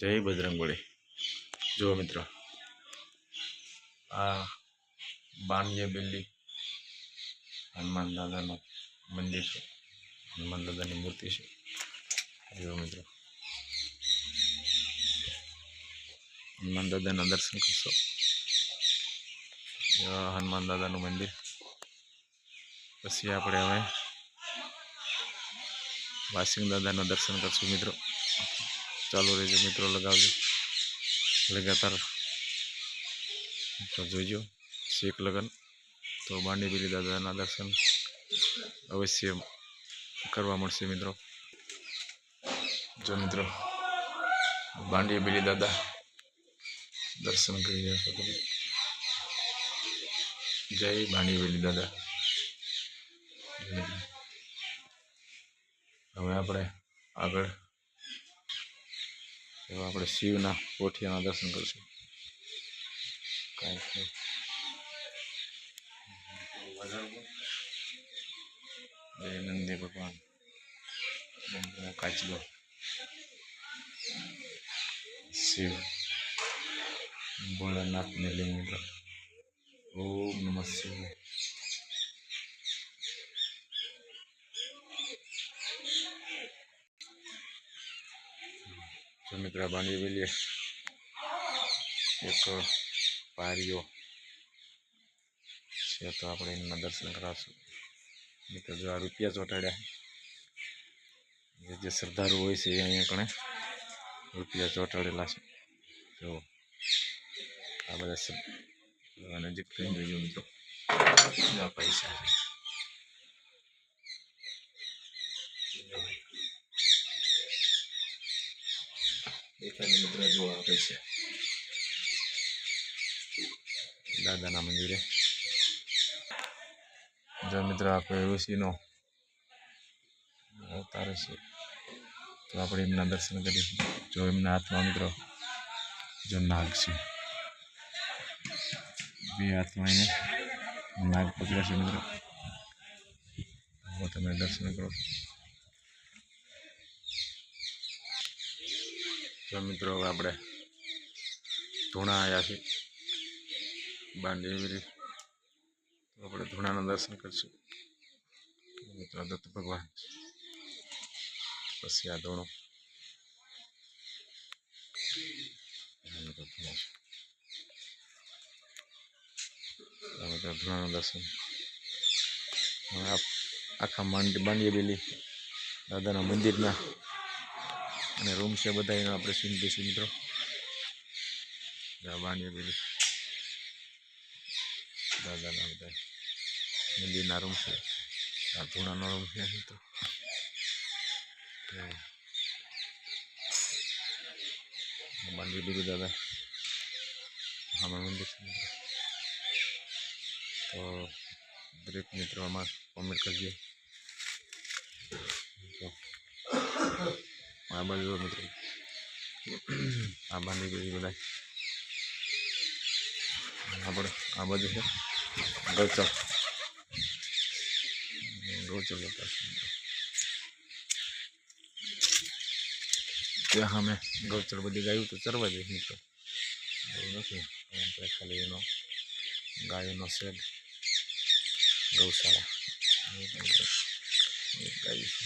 જય બજરંગબળી જુઓ મિત્રો, આ બાણ્ય બિલ્લી હનુમાન દાદાનું મંદિર છે. હનુમાન દાદાની મૂર્તિ છે. જુઓ મિત્રો, હનુમાન દાદાના દર્શન કરશો. હનુમાન દાદાનું મંદિર. પછી આપણે હવે વાસિંગ દાદાના દર્શન કરશું મિત્રો. ચાલુ રહેજો મિત્રો લગાવજો લગાતાર તો જોઈજો શેખ લગન તો બાંડીબીલી દાદાના દર્શન અવશ્ય કરવા મળશે મિત્રો જો મિત્રો બાંડીબીલી દાદા દર્શન કરી રહ્યા છો તમે જય બાંડીબીલી દાદા જય મિત્રો. હવે આપણે આગળ એવા આપણે શિવના કોઠિયાના દર્શન કરીશું કાંઈ છે જય નંદી ભગવાન નંદનો કાચલો શિવ ભોળાનાથને લિંગ મિત્રો ઓમ નમઃ શિવાય મિત્ર બાંધી વેલીએ. એક પારીઓ છે તો આપણે એમના દર્શન કરાવશું. મિત્ર જો આ રૂપિયા ચોંટાડ્યા. જે શ્રદ્ધાળુ હોય છે એ અહીંયા કણે રૂપિયા ચોંટાડેલા છે. જો આ બધા નજીક થઈ જોજો મિત્રો. પૈસા દેખાય મિત્રો જો આ પૈસા દાદાના મંદિરે. જો મિત્ર આ કોઈ ઋષિનો અવતાર છે તો આપણે એમના દર્શન કરીશું જો એમના હાથમાં મિત્રો જો નાગ છે. બે હાથમાં એને નાગ પકડ્યા છે મિત્રો. તમે દર્શન કરો. તો મિત્રો હવે આપણે ધૂણા આવ્યા છે બાંધેલી તો આપણે ધૂણાના દર્શન કરીશું મિત્રો દત્ત ભગવાન પછી આ ધૂણો આ મિત્રો ધૂણો છે. આ મિત્રો ધૂણાના દર્શન હવે આ આખા માંડી બાંડીએ બેલી દાદાના મંદિરના અને રૂમ છે બધા એનો આપણે સીન દઈશું મિત્રો. બાંડીએ બેલી દાદાના બધા મંદિરના રૂમ છે. આ ધૂણાનો રૂમ છે, મિત્રો. બાંધી બીજું દાદા. આમાં મંદિર છે, મિત્રો. તો દરેક મિત્રો આમાં કોમેન્ટ કરજો. તો આ બાજુ જુઓ મિત્રો આ બાંધી બીજી બધા આપણે આ બાજુ છે ગૌચર ગૌચર બતાવશું મિત્રો. ત્યાં સામે ગૌચર બધી ગાયું તો ચરવા દે મિત્રો એવું નથી પરંતુ ખાલી એનો ગાયોનો શેડ ગૌશાળા એ મિત્રો એક ગાયું છે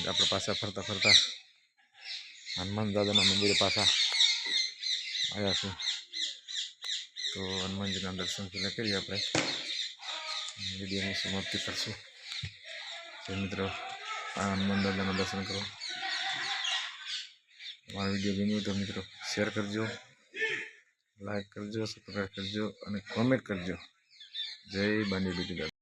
હનુમાન આપણે પાછા ફરતા ફરતા હનુમાન દાદાના મંદિરે પાછા આવ્યા છું તો હનુમાનજીના દર્શન પહેલાં કરીએ આપણે વિડીયોની સમાપ્તિ કરશું તો મિત્રો આ હનુમાન દાદાના દર્શન કરો મારો વીડિયો ગમ્યો તો મિત્રો શેર કરજો લાઈક કરજો સબસ્ક્રાઈબ કરજો અને કોમેન્ટ કરજો જય બાની બીજું